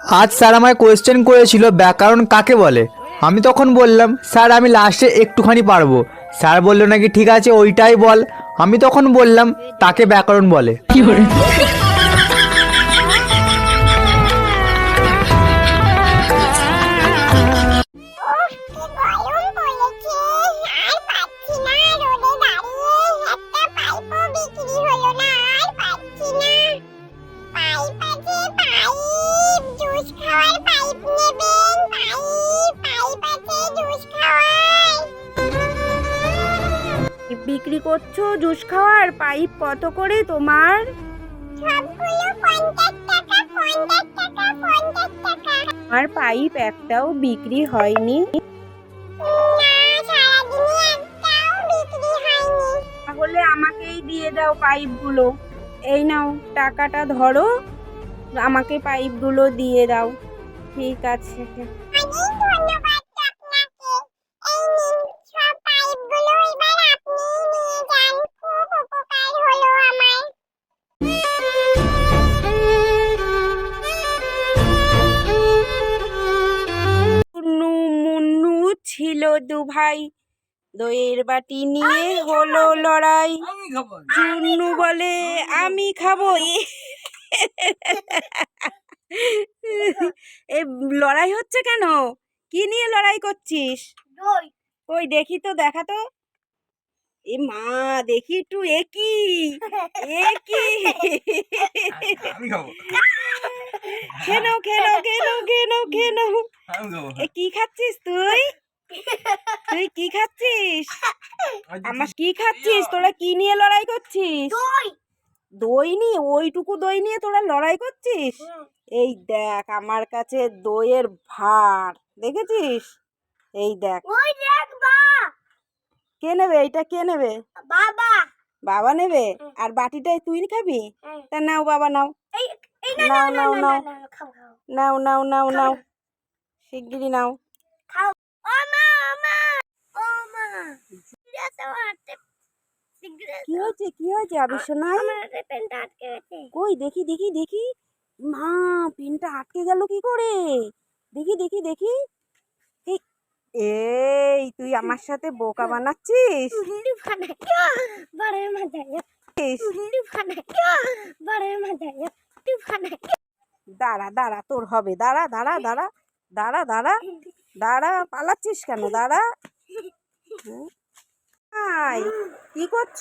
আজ স্যার আমায় কোয়েশ্চেন করেছিল, ব্যাকরণ কাকে বলে? আমি তখন বললাম, স্যার, আমি লাস্টে একটুখানি পারব। স্যার বলল, নাকি ঠিক আছে, ওইটাই বল। আমি তখন বললাম, তাকে ব্যাকরণ বলে। করছ? জুস খাওয়ার পাইপ কত করে তোমার? আমার পাইপ একটাও বিক্রি হয়নি। একটাও বিক্রি হয়নি। তাহলে আমাকেই দিয়ে দাও পাইপগুলো। এই নাও টাকাটা ধরো। আমাকে পাইপগুলো দিয়ে দাও। ঠিক আছে। ছিল দু ভাই দইয়ের বাটি নিয়ে হলো লড়াই। চুন্নু বলে আমি খাব। এ এ লড়াই হচ্ছে কেন? কি নিয়ে লড়াই করছিস? ওই দেখি তো দেখা তো। এ মা দেখি একটু একই একই খেনো খেনো খেনো খেনো খেনো এ কি খাচ্ছিস তুই? তুই কি খাচ্ছিস? আমার কি খাচ্ছিস? তোরা কি নিয়ে লড়াই করছিস? দই। নিয়ে? ওইটুকু দই নিয়ে তোরা লড়াই করছিস? এই দেখ আমার কাছে দইয়ের ভার। দেখেছিস? এই দেখ। ওই দেখ বা। কে নেবে? এইটা কে নেবে? বাবা। বাবা নেবে? আর বাটিটাই তুই খাবি? তা নাও বাবা নাও। এই এই নাও নাও নাও। নাও নাও নাও নাও। শিগগিরি নাও খাও ও মা ও মা ও মা সিগারেট মারতে সিগারেট কি হয়েছে কি হয়েছে? আটকে গেছে। কই দেখি দেখি দেখি। মা পেনটা আটকে গেল কি করে? দেখি দেখি দেখি। এই তুই আমার সাথে বোকা বানাচ্ছিস? দাঁড়া দাঁড়া তোর হবে। দাঁড়া দাঁড়া দাঁড়া। দাঁড়া দাঁড়া। দাঁড়া পালাচ্ছিস কেন? দাঁড়া। হাই কি করছ?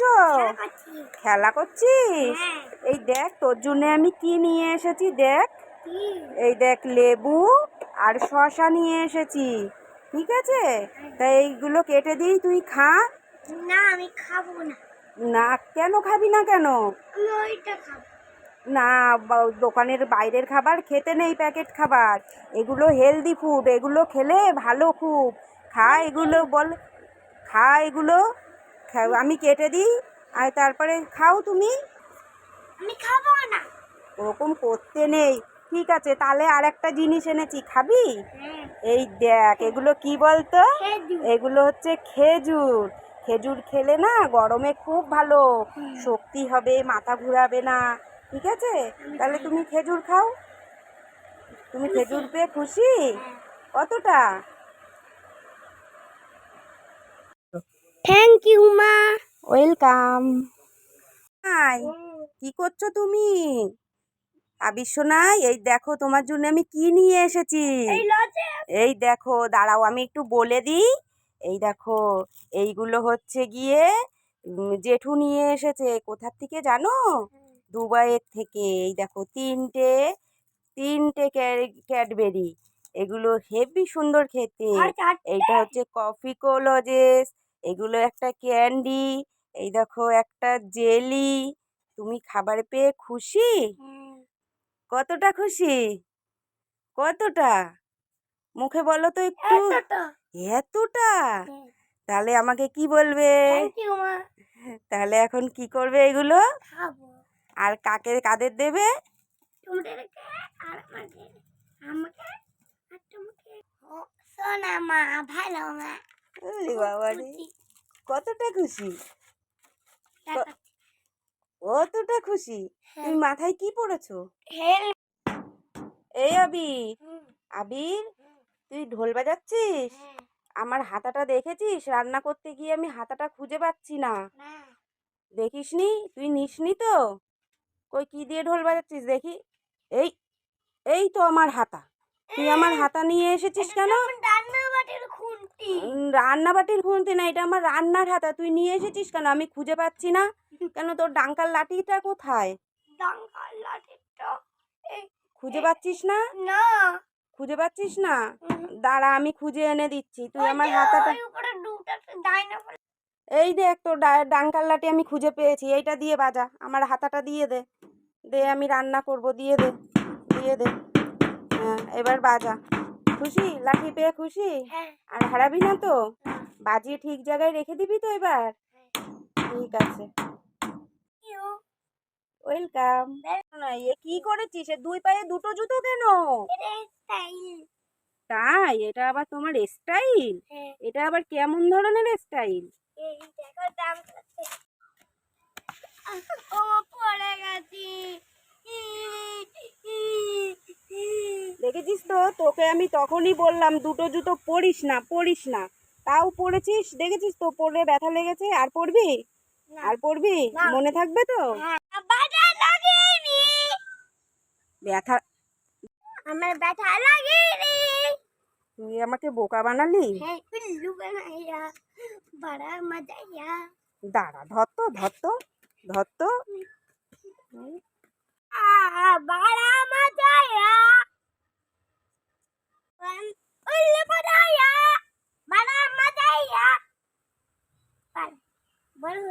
খেলা করছিস? এই দেখ তোর জন্য আমি কি নিয়ে এসেছি দেখ। এই দেখ লেবু আর শশা নিয়ে এসেছি ঠিক আছে? তা এইগুলো কেটে দিই তুই খা। না আমি খাব না। না কেন খাবি না কেন? না দোকানের বাইরের খাবার খেতে নেই প্যাকেট খাবার। এগুলো হেলদি ফুড এগুলো খেলে ভালো খুব। খা এগুলো বল খা এগুলো। খা- আমি কেটে দিই আর তারপরে খাও তুমি। আমি খাব না। ওরকম করতে নেই। ঠিক আছে তাহলে আর একটা জিনিস এনেছি খাবি? হ্যাঁ এই দেখ এগুলো কি বলতো? এগুলো হচ্ছে খেজুর। খেজুর খেলে না গরমে খুব ভালো শক্তি হবে মাথা ঘুরাবে না। ঠিক আছে? তাহলে তুমি খেজুর খাও। তুমি খেজুর পেয়ে খুশি? কতটা? থ্যাংক ইউ মা ওয়েলকাম হাই কি করছ তুমি? আবিশ্বনাই এই দেখো তোমার জন্য আমি কি নিয়ে এসেছি? এই দেখো দাঁড়াও আমি একটু বলে দিই। এই দেখো এইগুলো হচ্ছে গিয়ে জেঠু নিয়ে এসেছে। কোথার থেকে জানো? দুবাইয়ের থেকে। এই দেখো তিনটে তিনটে ক্যাডবেরি। এগুলো হেভি সুন্দর খেতে। এইটা হচ্ছে কফি কোলজেস এগুলো একটা ক্যান্ডি এই দেখো একটা জেলি। তুমি খাবার পেয়ে খুশি? কতটা খুশি? কতটা? মুখে বলো তো একটু। এতটা। তাহলে আমাকে কি বলবে? তাহলে এখন কি করবে এগুলো? আর কাকে কাদের দেবে? সোনা মা ভালো মা। ওরে বাবা রে কতটা খুশি? কতটা খুশি? তুমি মাথায় কি পড়েছো? এই আবির। আবির তুই ঢোল বাজাচ্ছিস? আমার হাতাটা দেখেছিস? রান্না করতে গিয়ে আমি হাতাটা খুঁজে পাচ্ছি না। দেখিসনি? তুই নিসনি তো? কই কি দিয়ে ঢোল বাজাচ্ছিস দেখি? এই এই তো আমার হাতা। তুই আমার হাতা নিয়ে এসেছিস কেন? উম, রান্নাবাটির খুনতি না এটা আমার রান্নার হাতা। তুই নিয়ে এসেছিস কেন? আমি খুঁজে পাচ্ছি না। কেন তোর ডাঙ্কার লাঠিটা কোথায়? খুঁজে পাচ্ছিস না? না। খুঁজে পাচ্ছিস না? দাঁড়া আমি খুঁজে এনে দিচ্ছি। তুই আমার হাতাটা এই দেখ তোর ডাঙ্কার লাঠি আমি খুঁজে পেয়েছি। এইটা দিয়ে বাজা। আমার হাতাটা দিয়ে দে। দে আমি রান্না করব। দিয়ে দে। দিয়ে দে। হ্যাঁ এবার বাজা। খুশি? লাঠি পেয়ে খুশি? হ্যাঁ। আর হারাবি না তো? বাজিয়ে ঠিক জায়গায় রেখে দিবি তো এবার? ঠিক আছে। ওয়েলকাম। না এ কি করেছিস? এ দুই পায়ে দুটো জুতো কেন? তাই? এটা আবার তোমার স্টাইল হ্যাঁ। এটা আবার কেমন ধরনের স্টাইল পড়ে গেছি। দেখেছিস তো? তোকে আমি তখনই বললাম দুটো জুতো পরিস না পরিস না। তাও পড়েছিস দেখেছিস তো? পড়লে ব্যথা লেগেছে। আর পড়বি আর পড়বি মনে থাকবে তো? ব্যথা আমার ব্যথা লাগেনি। তুই আমাকে বোকা বানালি? হ্যাঁ দাঁড়া ধর তো ধর তো ধর তো। আ what are